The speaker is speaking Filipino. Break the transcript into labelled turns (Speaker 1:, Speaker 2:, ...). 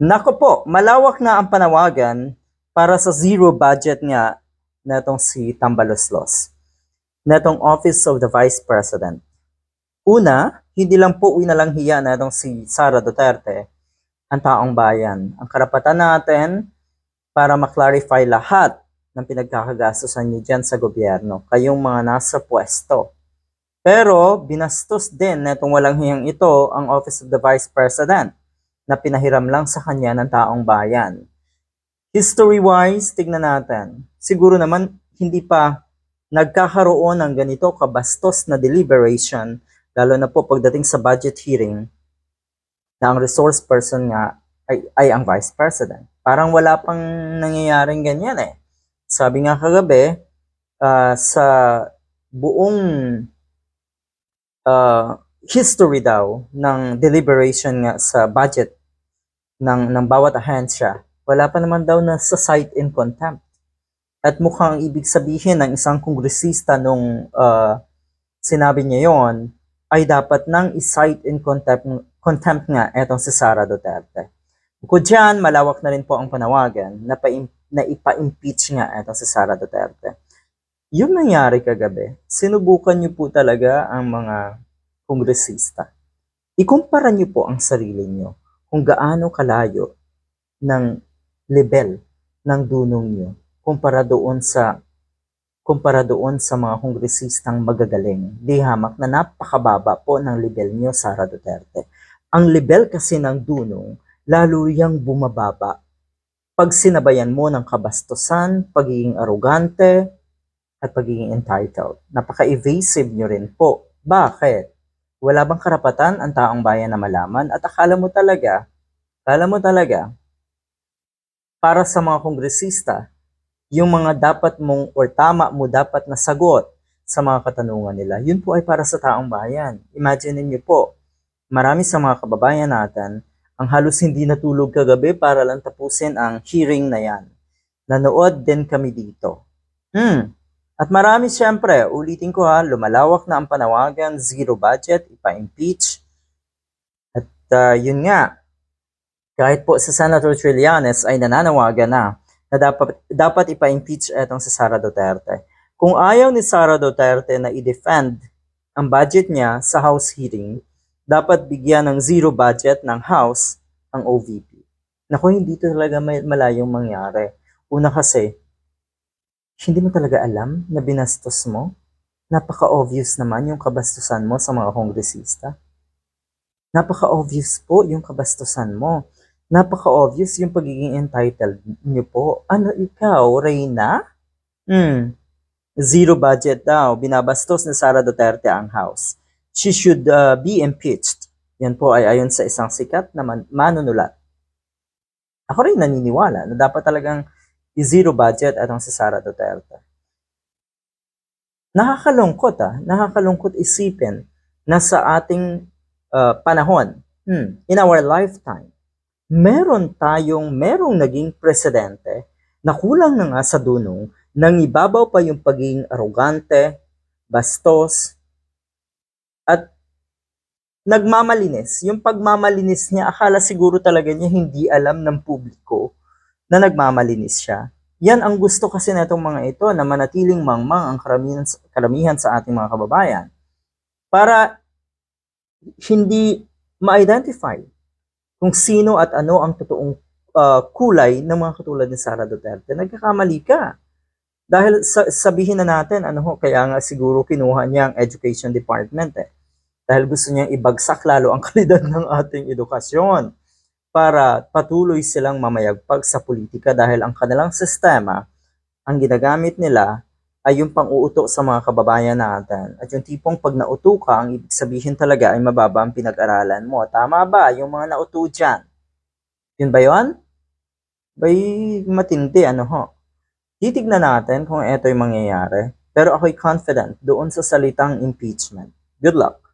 Speaker 1: Nako po, malawak na ang panawagan para sa zero budget nga netong si Tambaloslos, netong Office of the Vice President. Una, hindi lang po winalang hiya netong si Sara Duterte ang taong bayan. Ang karapatan natin para maklarify lahat ng pinagkakagastosan niyo dyan sa gobyerno, kayong mga nasa pwesto. Pero binastos din netong walang hiyang ito ang Office of the Vice President na pinahiram lang sa kanya ng taong bayan. History-wise, tignan natin. Siguro naman hindi pa nagkakaroon ng ganito kabastos na deliberation, lalo na po pagdating sa budget hearing, na ang resource person nga ay, ay ang vice president. Parang wala pang nangyayaring ganyan eh. Sabi nga kagabi, ah, sa buong ah, history daw ng deliberation nga sa budget ng, ng bawat ahensya, wala pa naman daw na sa cite in contempt. At mukhang ibig sabihin ng isang kongresista nung ah, sinabi niya yon ay dapat nang i-cite in contempt, contempt nga etong si Sara Duterte. Bukod dyan, malawak na rin po ang panawagan na, pa na ipa-impeach nga etong si Sara Duterte. Yung nangyari kagabi, sinubukan niyo po talaga ang mga kongresista. Ikumpara niyo po ang sarili niyo kung gaano kalayo ng level ng dunong niyo kumpara doon sa kumpara doon sa mga kongresistang magagaling. Di hamak na napakababa po ng level niyo, Sara Duterte. Ang level kasi ng dunong, lalo yang bumababa. Pag sinabayan mo ng kabastusan, pagiging arugante, at pagiging entitled. Napaka-evasive nyo rin po. Bakit? Wala bang karapatan ang taong bayan na malaman? At akala mo talaga, akala mo talaga, para sa mga kongresista, yung mga dapat mong or tama mo dapat na sagot sa mga katanungan nila, yun po ay para sa taong bayan. Imagine niyo po, marami sa mga kababayan natin ang halos hindi natulog kagabi para lang tapusin ang hearing na yan. Nanood din kami dito. Hmm. At marami siyempre, ulitin ko ha, lumalawak na ang panawagan, zero budget, ipa-impeach. At ah, yun nga, kahit po sa Senator Trillanes ay nananawagan na na dapat, dapat ipa-impeach etong si Sara Duterte. Kung ayaw ni Sara Duterte na i-defend ang budget niya sa House hearing, dapat bigyan ng zero budget ng House ang OVP. Naku, hindi talaga malayong mangyari. Una kasi, hindi mo talaga alam na binastos mo? Napaka-obvious naman yung kabastusan mo sa mga kongresista. Napaka-obvious po yung kabastusan mo. Napaka-obvious yung pagiging entitled niyo po. Ano ikaw, Reyna? Hmm. Zero budget daw. Binabastos ni Sara Duterte ang House. She should uh, be impeached. Yan po ay ayon sa isang sikat na man- manunulat. Ako rin naniniwala na dapat talagang i-zero budget atong si Sara Duterte. Nakakalungkot ah, nakakalungkot isipin na sa ating uh, panahon, hmm, in our lifetime, meron tayong, merong naging presidente na kulang na nga sa dunong, nang ibabaw pa yung pagiging arogante, bastos, at nagmamalinis. Yung pagmamalinis niya, akala siguro talaga niya hindi alam ng publiko na nagmamalinis siya. Yan ang gusto kasi na itong mga ito na manatiling mangmang ang karamihan, karamihan sa ating mga kababayan. Para hindi ma-identify kung sino at ano ang totoong uh, kulay ng mga katulad ni Sara Duterte. Nagkakamali ka. Dahil sa, sabihin na natin, ano ho, kaya nga siguro kinuha niya ang Education Department eh. Dahil gusto niyang ibagsak lalo ang kalidad ng ating edukasyon para patuloy silang mamayagpag sa politika dahil ang kanilang sistema, ang ginagamit nila ay yung pang-uuto sa mga kababayan natin. At yung tipong pag nauto ka, ang ibig sabihin talaga ay mababa ang pinag-aralan mo. Tama ba? Yung mga nauto dyan. Yun ba yun? Bay, matindi, ano ho. Titignan natin kung ito mangyayari. Pero ako'y confident doon sa salitang impeachment. Good luck.